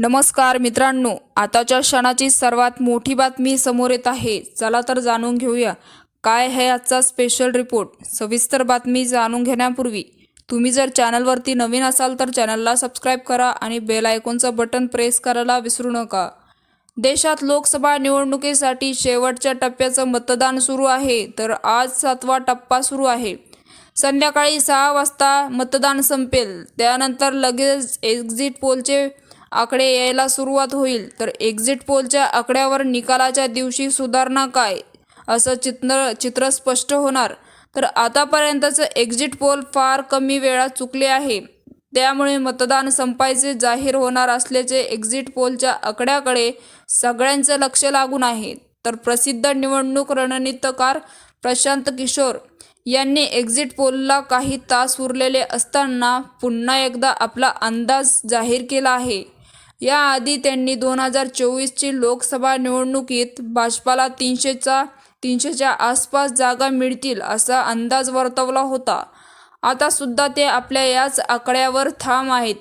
नमस्कार मित्रांनो आताच्या क्षणाची सर्वात मोठी बातमी समोर येत आहे. चला तर जाणून घेऊया. काय आहे आजचा स्पेशल रिपोर्ट सविस्तर बातमी जाणून घेण्यापूर्वी तुम्ही जर चॅनलवरती नवीन असाल तर चॅनलला सबस्क्राईब करा आणि बेल आयकॉनचं बटन प्रेस करायला विसरू नका. देशात लोकसभा निवडणुकीसाठी शेवटच्या टप्प्याचं मतदान सुरू आहे तर आज सातवा टप्पा सुरू आहे. संध्याकाळी सहा वाजता मतदान संपेल. त्यानंतर लगेच एक्झिट पोलचे आकडे यायला सुरुवात होईल तर एक्झिट पोलच्या आकड्यावर निकालाच्या दिवशी सुधारणा काय? असं चित्र चित्र स्पष्ट होणार. तर आतापर्यंतचं एक्झिट पोल फार कमी वेळा चुकले आहे. त्यामुळे मतदान संपायचे जाहीर होणार असल्याचे एक्झिट पोलच्या आकड्याकडे सगळ्यांचं लक्ष लागून आहे. तर प्रसिद्ध निवडणूक रणनीतकार प्रशांत किशोर यांनी एक्झिट पोलला काही तास उरलेले असताना पुन्हा एकदा आपला अंदाज जाहीर केला आहे. याआधी त्यांनी दोन हजार चोवीसची लोकसभा निवडणुकीत भाजपाला तीनशेचा तीनशेच्या आसपास जागा मिळतील असा अंदाज वर्तवला होता. आता सुद्धा ते आपल्या याच आकड्यावर ठाम आहेत.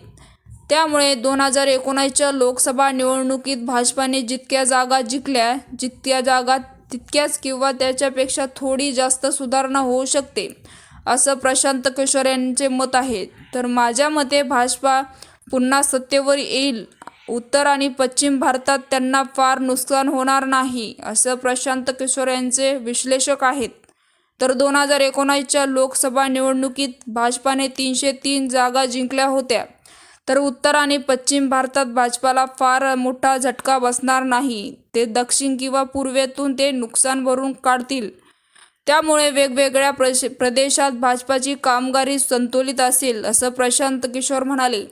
त्यामुळे दोन हजार एकोणासच्या लोकसभा निवडणुकीत भाजपाने जितक्या जागा जिंकल्या जितक्या जागा तितक्याच किंवा त्याच्यापेक्षा थोडी जास्त सुधारणा होऊ शकते असं प्रशांत किशोर यांचे मत आहे. तर माझ्या मते भाजपा पुन्हा सत्तेवर येईल उत्तर आणि पश्चिम भारतात त्यांना फार नुकसान होणार नाही असं प्रशांत किशोर यांचे विश्लेषक आहेत. तर दोन हजार एकोणासच्या लोकसभा निवडणुकीत भाजपाने तीनशे तीन जागा जिंकल्या होत्या. तर उत्तर आणि पश्चिम भारतात भाजपाला फार मोठा झटका बसणार नाही. ते दक्षिण किंवा पूर्वेतून ते नुकसान भरून काढतील. त्यामुळे वेगवेगळ्या प्रश प्रदेशात भाजपाची कामगिरी संतुलित असेल असं प्रशांत किशोर म्हणाले.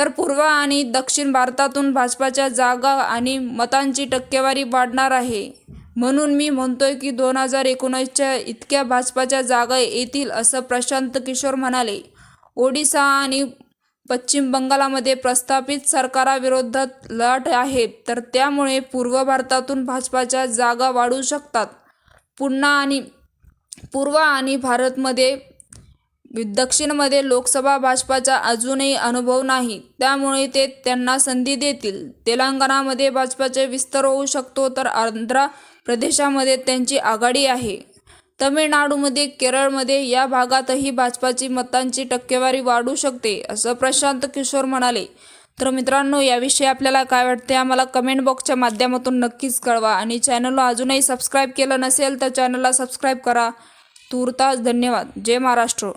तर पूर्व आणि दक्षिण भारतातून भाजपाच्या जागा आणि मतांची टक्केवारी वाढणार आहे. म्हणून मी म्हणतोय की दोन हजार एकोणीसच्या इतक्या भाजपाच्या जागा येतील असं प्रशांत किशोर म्हणाले. ओडिसा आणि पश्चिम बंगालामध्ये प्रस्थापित सरकाराविरोधात लढ आहे तर त्यामुळे पूर्व भारतातून भाजपाच्या जागा वाढू शकतात. पुन्हा आणि पूर्व आणि भारतमध्ये दक्षिणमध्ये लोकसभा भाजपाचा अजूनही अनुभव नाही. त्यामुळे ते त्यांना संधी देतील. तेलंगणामध्ये भाजपाचे विस्तार होऊ शकतो तर आंध्र प्रदेशामध्ये त्यांची आघाडी आहे. तमिळनाडूमध्ये केरळमध्ये या भागातही भाजपाची मतांची टक्केवारी वाढू शकते असं प्रशांत किशोर म्हणाले. तर मित्रांनो याविषयी आपल्याला काय वाटते आम्हाला कमेंट बॉक्सच्या माध्यमातून नक्कीच कळवा. आणि चॅनलला अजूनही सबस्क्राईब केलं नसेल तर चॅनलला सबस्क्राईब करा. तूर्तास धन्यवाद. जय महाराष्ट्र.